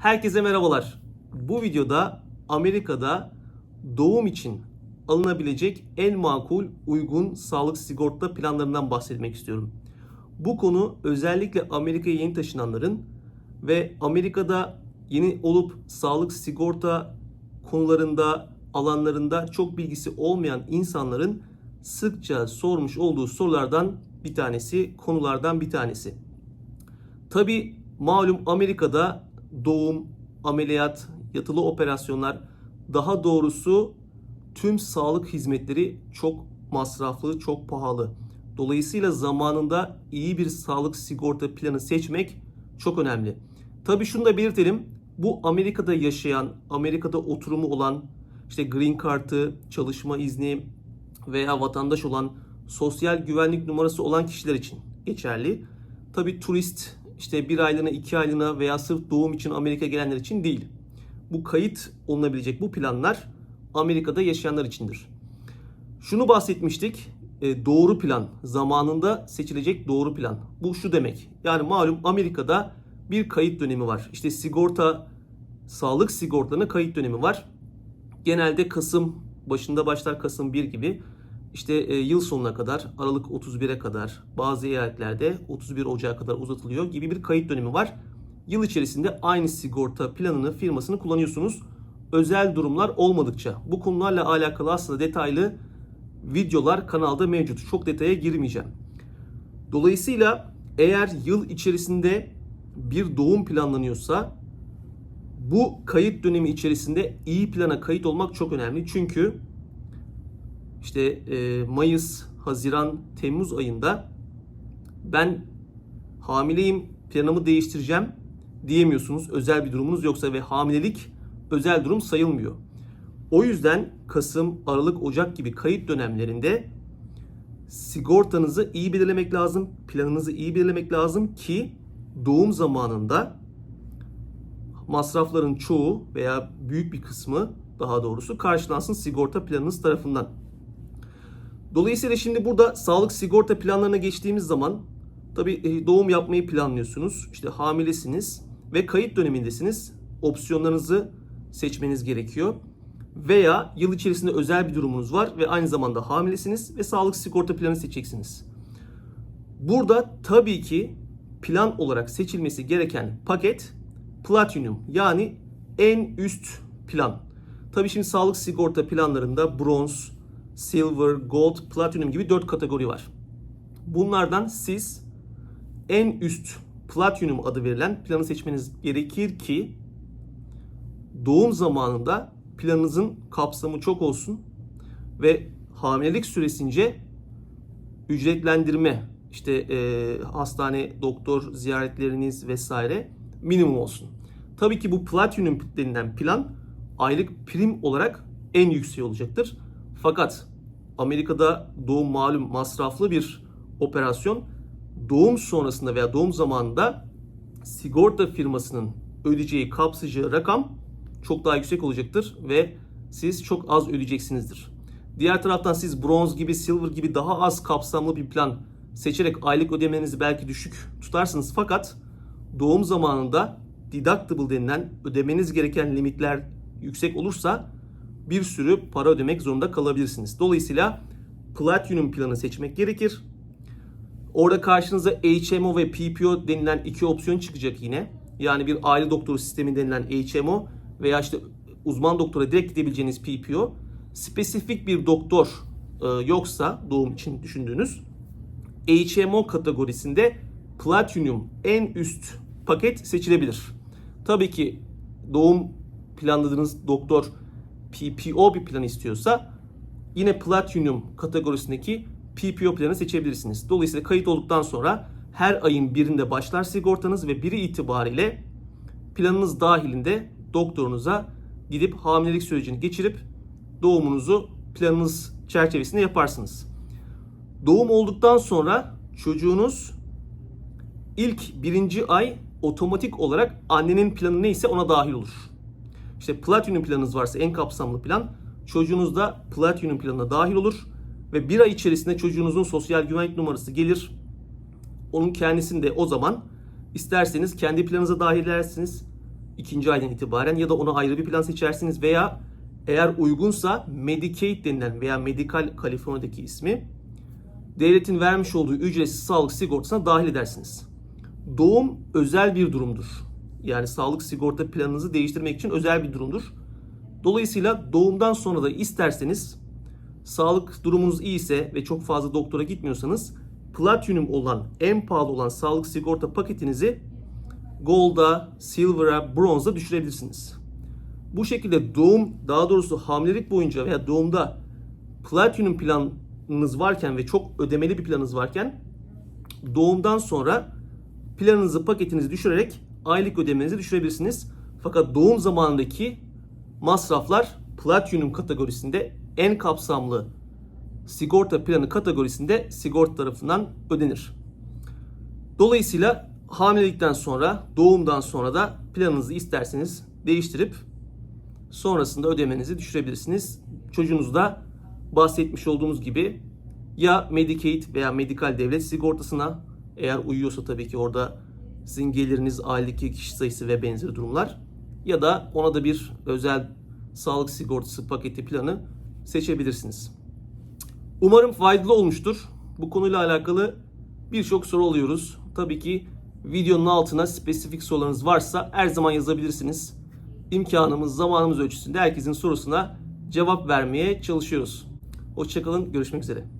Herkese merhabalar. Bu videoda Amerika'da doğum için alınabilecek en makul, uygun sağlık sigorta planlarından bahsetmek istiyorum. Bu konu özellikle Amerika'ya yeni taşınanların ve Amerika'da yeni olup sağlık sigorta konularında, alanlarında çok bilgisi olmayan insanların sıkça sormuş olduğu sorulardan bir tanesi, konulardan bir tanesi. Tabi malum Amerika'da doğum, ameliyat, yatılı operasyonlar daha doğrusu tüm sağlık hizmetleri çok masraflı, çok pahalı. Dolayısıyla zamanında iyi bir sağlık sigorta planı seçmek çok önemli. Tabi şunu da belirtelim. Bu Amerika'da yaşayan, Amerika'da oturumu olan, işte green card'ı, çalışma izni veya vatandaş olan, sosyal güvenlik numarası olan kişiler için geçerli. Tabi turist, işte bir aylığına, iki aylığına veya sırf doğum için Amerika'ya gelenler için değil. Bu kayıt olunabilecek bu planlar Amerika'da yaşayanlar içindir. Şunu bahsetmiştik. e, Doğru plan. Zamanında seçilecek doğru plan. Bu şu demek. Yani malum Amerika'da bir kayıt dönemi var. İşte sigorta, sağlık sigortalarına kayıt dönemi var. Genelde Kasım başında başlar Kasım 1 gibi. İşte e, yıl sonuna kadar Aralık 31'e kadar bazı eyaletlerde 31 Ocak'a kadar uzatılıyor gibi bir kayıt dönemi var. Yıl içerisinde aynı sigorta planını firmasını kullanıyorsunuz. Özel durumlar olmadıkça. Bu konularla alakalı aslında detaylı videolar kanalda mevcut. Çok detaya girmeyeceğim. Dolayısıyla eğer yıl içerisinde bir doğum planlanıyorsa bu kayıt dönemi içerisinde iyi plana kayıt olmak çok önemli. Çünkü işte e, Mayıs, Haziran, Temmuz ayında ben hamileyim planımı değiştireceğim diyemiyorsunuz. Özel bir durumunuz yoksa ve hamilelik özel durum sayılmıyor. O yüzden Kasım, Aralık, Ocak gibi kayıt dönemlerinde sigortanızı iyi belirlemek lazım. Planınızı iyi belirlemek lazım ki doğum zamanında masrafların çoğu veya büyük bir kısmı daha doğrusu karşılansın sigorta planınız tarafından. Dolayısıyla şimdi burada sağlık sigorta planlarına geçtiğimiz zaman tabi doğum yapmayı planlıyorsunuz. İşte hamilesiniz ve kayıt dönemindesiniz. Opsiyonlarınızı seçmeniz gerekiyor. Veya yıl içerisinde özel bir durumunuz var ve aynı zamanda hamilesiniz ve sağlık sigorta planı seçeceksiniz. Burada tabii ki plan olarak seçilmesi gereken paket Platinum yani en üst plan. Tabii şimdi sağlık sigorta planlarında bronz, silver, gold, platinum gibi 4 kategori var. Bunlardan siz en üst platinum adı verilen planı seçmeniz gerekir ki doğum zamanında planınızın kapsamı çok olsun ve hamilelik süresince ücretlendirme işte e, hastane doktor ziyaretleriniz vesaire minimum olsun. Tabii ki bu platinum denilen plan aylık prim olarak en yüksek olacaktır. Fakat Amerika'da doğum malum masraflı bir operasyon. Doğum sonrasında veya doğum zamanında sigorta firmasının ödeyeceği kapsayacağı rakam çok daha yüksek olacaktır ve siz çok az ödeyeceksinizdir. Diğer taraftan siz bronz gibi, silver gibi daha az kapsamlı bir plan seçerek aylık ödemenizi belki düşük tutarsınız fakat doğum zamanında deductible denilen ödemeniz gereken limitler yüksek olursa bir sürü para ödemek zorunda kalabilirsiniz. Dolayısıyla Platinum planı seçmek gerekir. Orada karşınıza HMO ve PPO denilen iki opsiyon çıkacak yine. Yani bir aile doktoru sistemi denilen HMO veya işte uzman doktora direkt gidebileceğiniz PPO. Spesifik bir doktor e, yoksa doğum için düşündüğünüz HMO kategorisinde Platinum en üst paket seçilebilir. Tabii ki doğum planladığınız doktor PPO bir plan istiyorsa yine Platinum kategorisindeki PPO planı seçebilirsiniz. Dolayısıyla kayıt olduktan sonra her ayın birinde başlar sigortanız ve biri itibariyle planınız dahilinde doktorunuza gidip hamilelik sürecini geçirip doğumunuzu planınız çerçevesinde yaparsınız. Doğum olduktan sonra çocuğunuz ilk birinci ay otomatik olarak annenin planı neyse ona dahil olur. İşte Platinum planınız varsa en kapsamlı plan çocuğunuz da Platinum planına dahil olur ve bir ay içerisinde çocuğunuzun sosyal güvenlik numarası gelir. Onun kendisini de o zaman isterseniz kendi planınıza dahil edersiniz. ikinci aydan itibaren ya da ona ayrı bir plan seçersiniz veya eğer uygunsa Medicaid denilen veya Medikal Kaliforniya'daki ismi devletin vermiş olduğu ücretsiz sağlık sigortasına dahil edersiniz. Doğum özel bir durumdur. Yani sağlık sigorta planınızı değiştirmek için özel bir durumdur. Dolayısıyla doğumdan sonra da isterseniz sağlık durumunuz iyiyse ve çok fazla doktora gitmiyorsanız platinum olan en pahalı olan sağlık sigorta paketinizi Gold'a, Silver'a, Bronze'a düşürebilirsiniz. Bu şekilde doğum, daha doğrusu hamilelik boyunca veya doğumda platinum planınız varken ve çok ödemeli bir planınız varken doğumdan sonra planınızı, paketinizi düşürerek aylık ödemenizi düşürebilirsiniz. Fakat doğum zamanındaki masraflar platinum kategorisinde en kapsamlı sigorta planı kategorisinde sigorta tarafından ödenir. Dolayısıyla hamilelikten sonra, doğumdan sonra da planınızı isterseniz değiştirip sonrasında ödemenizi düşürebilirsiniz. Çocuğunuz da bahsetmiş olduğumuz gibi ya Medicaid veya medikal devlet sigortasına eğer uyuyorsa tabii ki orada sizin geliriniz, ailedeki kişi sayısı ve benzeri durumlar ya da ona da bir özel sağlık sigortası paketi planı seçebilirsiniz. Umarım faydalı olmuştur. Bu konuyla alakalı birçok soru alıyoruz. Tabii ki videonun altına spesifik sorularınız varsa her zaman yazabilirsiniz. İmkanımız, zamanımız ölçüsünde herkesin sorusuna cevap vermeye çalışıyoruz. Hoşçakalın, görüşmek üzere.